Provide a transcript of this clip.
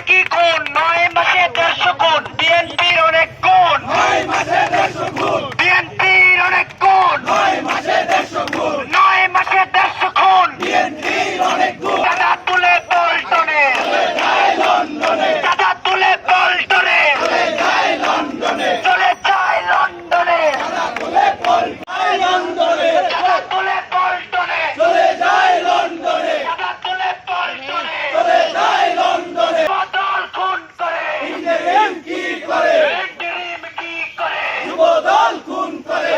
নাকি কোন নয় মাসে দেড়শো কোন কি করে? যুবদল খুন করে।